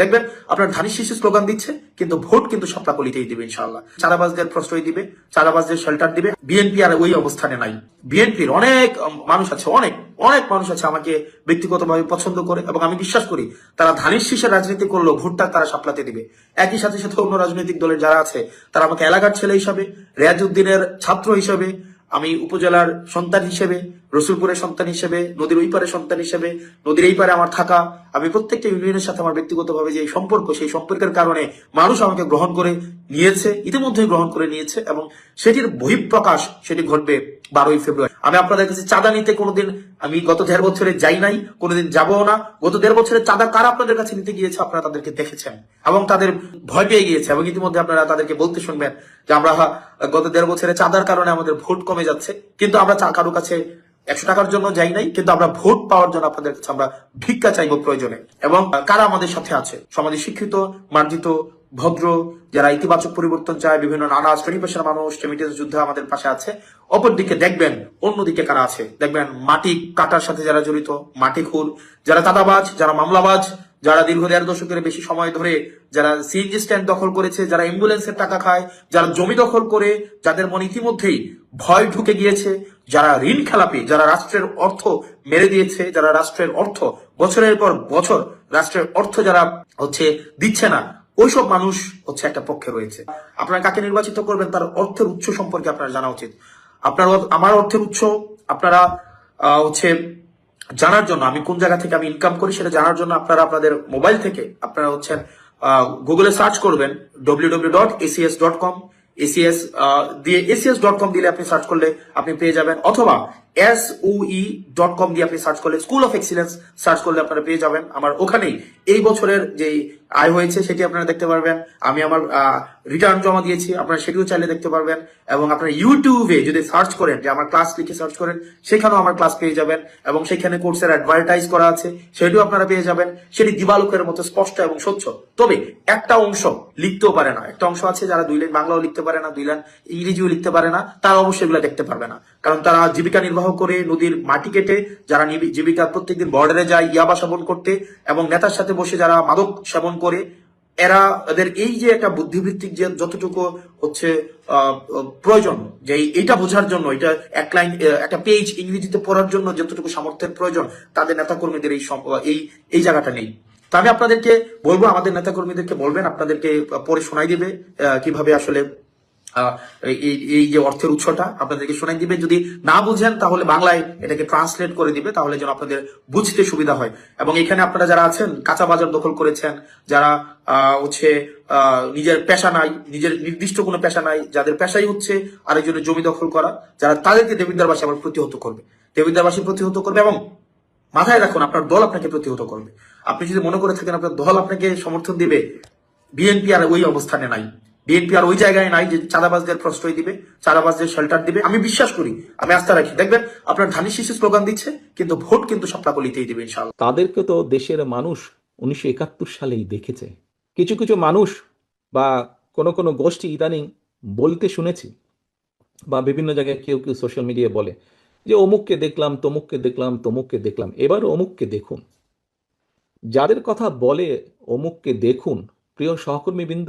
দেখবেন, আপনার ধানের শীর্ষে স্লোগান দিচ্ছে, কিন্তু ভোট কিন্তু সপ্তাহলিতেই দিবে ইনশাআল্লাহ। চাঁদাবাজদের প্রশ্রয় দিবে চাঁদাবাজদের শেল্টার দিবে। বিএনপি আর ওই অবস্থানে নাই। বিএনপির অনেক মানুষ আছে, অনেক অনেক মানুষ আছে আমাকে ব্যক্তিগতভাবে পছন্দ করে এবং আমি বিশ্বাস করি, তারা ধানের শীর্ষে রাজনীতি করলেও ভোটটা তারা সাপলাতে দিবে। একই সাথে সাথে অন্য রাজনৈতিক দলের যারা আছে, তারা আমাকে এলাকার ছেলে হিসাবে, রেয়াজউদ্দিনের ছাত্র হিসাবে, আমি উপজেলার সন্তান হিসেবে রসুলপুরের সন্তান হিসেবে, নদীর ওই পারে সন্তান হিসেবে, নদীর এই পারে আমার থাকা, আমি প্রত্যেকটা ইউনিয়নের সাথে আমার ব্যক্তিগতভাবে যে সম্পর্ক, সেই সম্পর্কের কারণে মানুষ আমাকে গ্রহণ করে নিয়েছে, ইতিমধ্যে গ্রহণ করে নিয়েছে, এবং সেটির বহিঃপ্রকাশ সেটি ঘটবে বারোই ফেব্রুয়ারি। আমি আপনাদের কাছে চাঁদা নিতে কোনোদিন, আমি গত দেড় বছরে যাই নাই, কোনোদিন যাব না। গত দেড় বছরে চাঁদা কারা আপনাদের কাছে নিতে গিয়েছে, আপনারা তাদেরকে দেখেছেন, এবং তাদের ভয় পেয়ে গিয়েছে, এবং ইতিমধ্যে আপনারা তাদেরকে বলতে শুনবেন যে আমরা গত দেড় বছরে চাঁদার কারণে আমাদের ভোট কমে যাচ্ছে, কিন্তু আমরা কারও কাছে একশো টাকার জন্য যাই নাই, কিন্তু আমরা ভোট পাওয়ার জন্য আপনাদের কাছে আমরা ভিক্ষা চাইব প্রয়োজনে। এবং কারা আমাদের সাথে আছে? সমাজে শিক্ষিত, মার্জিত, ভদ্র, যারা ইতিবাচক পরিবর্তন চায়, বিভিন্ন নানা শ্রেণি পেশার মানুষ টেমিটেন্স যুদ্ধে আমাদের পাশে আছে। অপরদিকে দেখবেন, অন্যদিকে কারা আছে? দেখবেন মাটি কাটার সাথে যারা জড়িত, মাটি খুর, যারা চাঁদাবাজ, যারা মামলাবাজ, যারা দীর্ঘ দেড় দশকের বেশি সময় ধরে যারা সিএনজি স্ট্যান্ড দখল করেছে, যারা অ্যাম্বুলেন্সের টাকা খায়, যারা জমি দখল করে, যাদের মনে ইতিমধ্যেই ভয় ঢুকে গিয়েছে যারা ঋণ খেলাপি, যারা রাষ্ট্রের অর্থ মেরে দিয়েছে, যারা রাষ্ট্রের অর্থ বছরের পর বছর রাষ্ট্রের অর্থ যারা হচ্ছে দিচ্ছে না, ওইসব মানুষ হচ্ছে একটা পক্ষে রয়েছে। আপনারা কাকে নির্বাচিত করবেন তার অর্থের উৎস সম্পর্কে আপনার জানা উচিত। আপনার আমার অর্থের উৎস আপনারা হচ্ছে জানার জন্য, আমি কোন জায়গা থেকে আমি ইনকাম করি সেটা জানার জন্য আপনারা আপনাদের মোবাইল থেকে আপনারা হচ্ছেন গুগলে সার্চ করবেন W W dot ACS dot com ACS দিয়ে এসিএস ডট কম দিলে আপনি সার্চ করলে আপনি পেয়ে যাবেন, অথবা এস ই ডট কম দিয়ে আপনি সার্চ করলে স্কুল অফ এক্সিলেন্স সার্চ করলে আপনারা পেয়ে যাবেন। আমার ওখানেই এই বছরের যে আয় হয়েছে সেটি আপনারা দেখতে পারবেন। আমি আমার রিটার্ন জমা দিয়েছি, আপনারা সেটিও চাইলে দেখতে পারবেন। এবং আপনারা ইউটিউবে যদি সার্চ করেন, যে আমার ক্লাস লিখে সার্চ করেন, সেখানেও আমার ক্লাস পেয়ে যাবেন। এবং সেখানে কোর্সের অ্যাডভার্টাইজ করা আছে, সেটিও আপনারা পেয়ে যাবেন। সেটি দিবালোকের মতো স্পষ্ট এবং স্বচ্ছ। তবে একটা অংশ লিখতেও পারে না। একটা অংশ আছে যারা দুই লাইন বাংলাও লিখতে পারে না, দুই লাইন ইংরেজিও লিখতে পারে না, তারা অবশ্যই এগুলো দেখতে পারবে না। কারণ তারা জীবিকা নির্বাহ করে নদীর মাটি কেটে, যারা জীবিকা প্রত্যেকদিন বর্ডারে যায়, ইয়াবা সেবন করতে এবং নেতার সাথে বসে যারা মাদক সেবন করে, এরা এদের এই যে একটা বুদ্ধিভিত্তিক যে যতটুকু হচ্ছে প্রয়োজন, যে এটা বোঝার জন্য, এটা এক লাইন একটা পেজ ইংরেজিতে পড়ার জন্য যতটুকু সামর্থ্যের প্রয়োজন, তাদের নেতাকর্মীদের এই এই এই জায়গাটা নেই। তবে আপনাদেরকে বলব, আমাদের নেতাকর্মীদেরকে বলবেন, আপনাদেরকে পরে শোনাই দেবে কীভাবে আসলে এই যে অর্থের উৎসটা আপনাদেরকে শোনাই দিবে। যদি না বুঝেন, তাহলে বাংলায় এটাকে ট্রান্সলেট করে দিবে, তাহলে যেন আপনাদের বুঝতে সুবিধা হয়। এবং এখানে আপনারা যারা আছেন, কাঁচা বাজার দখল করেছেন, যারা হচ্ছে নিজের পেশা নাই, নিজের নির্দিষ্ট কোনো পেশা নাই, যাদের পেশাই হচ্ছে আরেকজনের জমি দখল করা, যারা তাদেরকে দেবিদ্দারবাসী আবার প্রতিহত করবে। দেবিদ্দারবাসী প্রতিহত করবে এবং মাথায় রাখুন, আপনার দল আপনাকে প্রতিহত করবে। আপনি যদি মনে করে থাকেন, আপনার দল আপনাকে সমর্থন দিবে, বিএনপি আর ওই অবস্থানে নাই। বিএনপি আর ওই জায়গায় নাই যে চাঁদাবাজদের প্রশ্রয় দিবে, চাঁদাবাজদের শেল্টার দিবে। আমি বিশ্বাস করি, আমি আস্থা রাখি। দেখবেন, আপনার ধানের শীর্ষে স্লোগান দিচ্ছে, কিন্তু ভোট কিন্তু সপ্তাহলিতেই দিবে ইনশাল্লাহ তাদেরকে তো দেশের মানুষ উনিশশো একাত্তর সালেই দেখেছে। কিছু কিছু মানুষ বা কোনো কোনো গোষ্ঠী ইদানিং বলতে শুনেছি বা বিভিন্ন জায়গায় কেউ কেউ সোশ্যাল মিডিয়ায় বলে যে, অমুককে দেখলাম, তমুককে দেখলাম তমুককে দেখলাম। এবার অমুককে দেখুন। যাদের কথা বলে অমুককে দেখুন, প্রিয় সহকর্মীবৃন্দ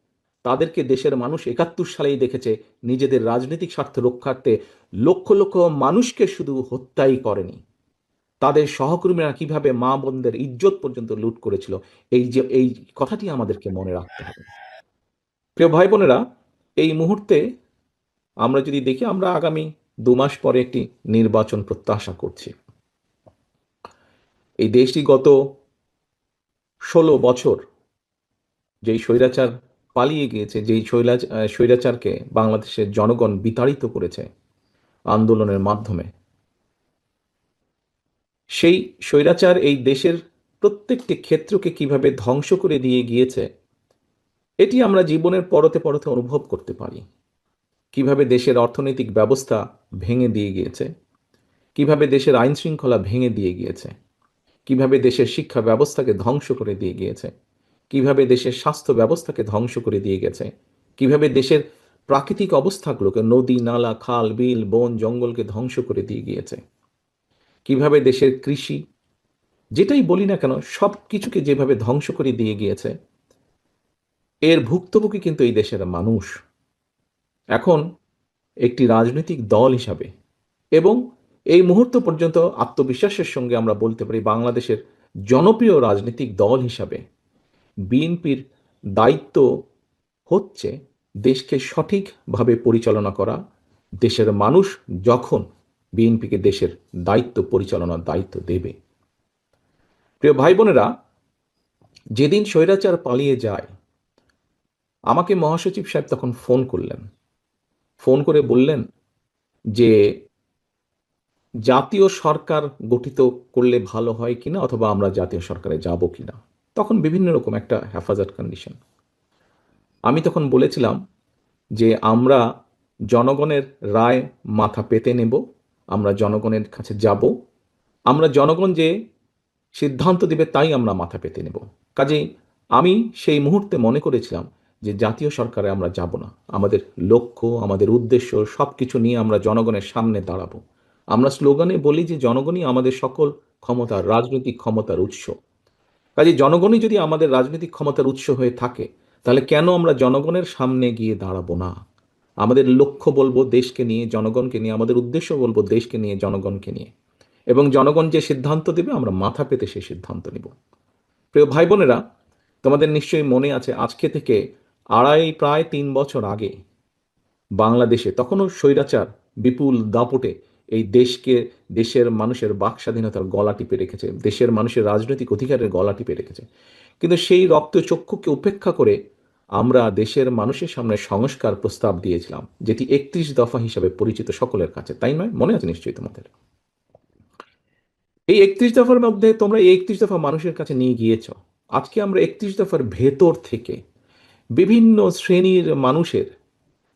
তাদেরকে দেশের মানুষ একাত্তর সালেই দেখেছে, নিজেদের রাজনৈতিক স্বার্থ রক্ষার্থে লক্ষ লক্ষ মানুষকে শুধু হত্যাই করেনি। তাদের সহকর্মীরা কীভাবে মা বোনদের ইজ্জত পর্যন্ত লুট করেছিল, এই যে, এই কথাটি আমাদেরকে মনে রাখতে হবে। প্রিয় ভাই বোনেরা, এই মুহূর্তে আমরা যদি দেখি, আমরা আগামী দু মাস পরে একটি নির্বাচন প্রত্যাশা করছি। এই দেশটি গত ষোলো বছর যেই স্বৈরাচার পালিয়ে গিয়েছে, যেই শৈলাচ স্বৈরাচারকে বাংলাদেশের জনগণ বিতাড়িত করেছে আন্দোলনের মাধ্যমে। সেই স্বৈরাচার এই দেশের প্রত্যেকটি ক্ষেত্রকে কীভাবে ধ্বংস করে দিয়ে গিয়েছে, এটি আমরা জীবনের পরতে পরতে অনুভব করতে পারি। কীভাবে দেশের অর্থনৈতিক ব্যবস্থা ভেঙে দিয়ে গিয়েছে, কীভাবে দেশের আইন শৃঙ্খলা ভেঙে দিয়ে গিয়েছে, কীভাবে দেশের শিক্ষা ব্যবস্থাকে ধ্বংস করে দিয়ে গিয়েছে কীভাবে দেশের স্বাস্থ্য ব্যবস্থাকে ধ্বংস করে দিয়ে গেছে? কীভাবে দেশের প্রাকৃতিক অবস্থাগুলোকে নদী, নালা, খাল, বিল, বন, জঙ্গলকে ধ্বংস করে দিয়ে গিয়েছে? কীভাবে দেশের কৃষি, যেটাই বলি না কেন, সব কিছুকে যেভাবে ধ্বংস করে দিয়ে গিয়েছে, এর ভুক্তভোগী কিন্তু এই দেশের মানুষ। এখন একটি রাজনৈতিক দল হিসাবে এবং এই মুহূর্ত পর্যন্ত আত্মবিশ্বাসের সঙ্গে আমরা বলতে পারি বাংলাদেশের জনপ্রিয় রাজনৈতিক দল হিসাবে বিএনপির দায়িত্ব হচ্ছে দেশকে সঠিকভাবে পরিচালনা করা। দেশের মানুষ যখন বিএনপিকে দেশের দায়িত্ব পরিচালনার দায়িত্ব দেবে। প্রিয় ভাই বোনেরা যেদিন স্বৈরাচার পালিয়ে যায়, আমাকে মহাসচিব সাহেব তখন ফোন করলেন। ফোন করে বললেন যে, জাতীয় সরকার গঠিত করলে ভালো হয় কিনা অথবা আমরা জাতীয় সরকারে যাব কিনা? তখন বিভিন্ন রকম একটা হেফাজত কন্ডিশন আমি তখন বলেছিলাম যে আমরা জনগণের রায় মাথা পেতে নেব, আমরা জনগণের কাছে যাব, আমরা জনগণ যে সিদ্ধান্ত দেবে তাই আমরা মাথা পেতে নেব। কাজেই আমি সেই মুহূর্তে মনে করেছিলাম যে জাতীয় সরকারে আমরা যাব না। আমাদের লক্ষ্য, আমাদের উদ্দেশ্য সব কিছু নিয়ে আমরা জনগণের সামনে দাঁড়াবো। আমরা স্লোগানে বলি যে জনগণই আমাদের সকল ক্ষমতার, রাজনৈতিক ক্ষমতার উৎস। কাজে জনগণই যদি আমাদের রাজনৈতিক ক্ষমতার উৎস হয়ে থাকে, তাহলে কেন আমরা জনগণের সামনে গিয়ে দাঁড়াবো না? আমাদের লক্ষ্য বলব দেশকে নিয়ে, জনগণকে নিয়ে, আমাদের উদ্দেশ্য বলব দেশকে নিয়ে, জনগণকে নিয়ে। এবং জনগণ যে সিদ্ধান্ত দেবে, আমরা মাথা পেতে সেই সিদ্ধান্ত নিব। প্রিয় ভাই বোনেরা, তোমাদের নিশ্চয়ই মনে আছে, আজকে থেকে আড়াই, প্রায় তিন বছর আগে বাংলাদেশে তখনও স্বৈরাচার বিপুল দাপটে এই দেশকে, দেশের মানুষের বাক স্বাধীনতার গলা টিপে রেখেছে, দেশের মানুষের রাজনৈতিক অধিকারের গলা টিপে রেখেছে। কিন্তু সেই রক্তচক্ষুকে উপেক্ষা করে আমরা দেশের মানুষের সামনে সংস্কার প্রস্তাব দিয়েছিলাম, যেটি একত্রিশ দফা হিসাবে পরিচিত সকলের কাছে। তাই নয়? মনে আছে নিশ্চয়ই তোমাদের? এই একত্রিশ দফার মধ্যে তোমরা এই একত্রিশ দফা মানুষের কাছে নিয়ে গিয়েছ। আজকে আমরা একত্রিশ দফার ভেতর থেকে বিভিন্ন শ্রেণির মানুষের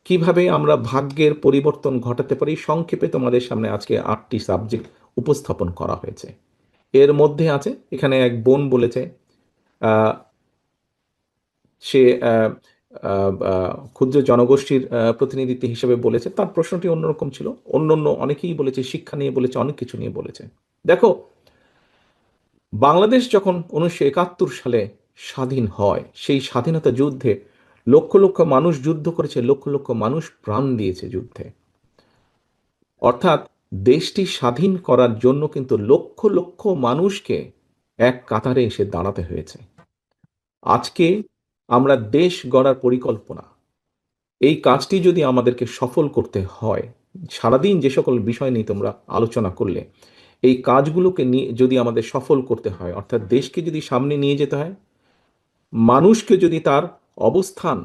কীভাবে আমরা ভাগ্যের পরিবর্তন ঘটাতে পারি? সংক্ষেপে তোমাদের সামনে আজকে আটটি সাবজেক্ট উপস্থাপন করা হয়েছে। এর মধ্যে আছে, এখানে এক বোন বলেছে সে ক্ষুদ্র জনগোষ্ঠীর প্রতিনিধিত্ব হিসেবে বলেছে। তার প্রশ্নটি অন্যরকম ছিল। অন্য অন্য অনেকেই বলেছে, শিক্ষা নিয়ে বলেছে, অনেক কিছু নিয়ে বলেছে। দেখো, বাংলাদেশ যখন উনিশশো একাত্তর সালে স্বাধীন হয়, সেই স্বাধীনতা যুদ্ধে লক্ষ লক্ষ মানুষ যুদ্ধ করেছে, লক্ষ লক্ষ মানুষ প্রাণ দিয়েছে যুদ্ধে। অর্থাৎ দেশটি স্বাধীন করার জন্য কিন্তু লক্ষ লক্ষ মানুষকে এক কাতারে এসে দাঁড়াতে হয়েছে। আজকে আমরা দেশ গড়ার পরিকল্পনা, এই কাজটি যদি আমাদেরকে সফল করতে হয়, সারাদিন যে সকল বিষয় নিয়ে তোমরা আলোচনা করলে, এই কাজগুলোকে নিয়ে যদি আমাদের সফল করতে হয়, অর্থাৎ দেশকে যদি সামনে নিয়ে যেতে হয়, মানুষকে যদি তার অবস্থান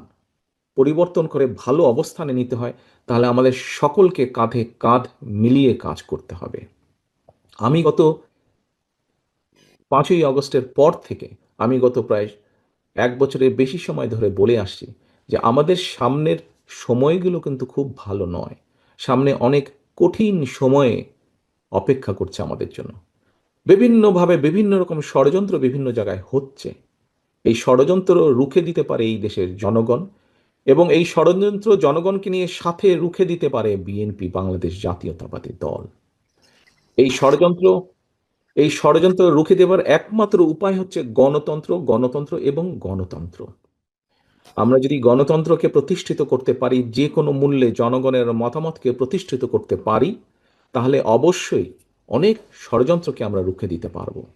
পরিবর্তন করে ভালো অবস্থানে নিতে হয়, তাহলে আমাদের সকলকে কাঁধে কাঁধ মিলিয়ে কাজ করতে হবে। আমি গত পাঁচই আগস্টের পর থেকে আমি গত প্রায় এক বছরের বেশি সময় ধরে বলে আসছি যে আমাদের সামনের সময়গুলো কিন্তু খুব ভালো নয়। সামনে অনেক কঠিন সময়ে অপেক্ষা করছে আমাদের জন্য। বিভিন্নভাবে বিভিন্ন রকম ষড়যন্ত্র বিভিন্ন জায়গায় হচ্ছে। এই ষড়যন্ত্র রুখে দিতে পারে এই দেশের জনগণ এবং এই ষড়যন্ত্র জনগণকে নিয়ে সাথে রুখে দিতে পারে বিএনপি, বাংলাদেশ জাতীয়তাবাদী দল। এই ষড়যন্ত্র এই ষড়যন্ত্র রুখে দেওয়ার একমাত্র উপায় হচ্ছে গণতন্ত্র গণতন্ত্র এবং গণতন্ত্র। আমরা যদি গণতন্ত্রকে প্রতিষ্ঠিত করতে পারি, যে কোনো মূল্যে জনগণের মতামতকে প্রতিষ্ঠিত করতে পারি, তাহলে অবশ্যই অনেক ষড়যন্ত্রকে আমরা রুখে দিতে পারব।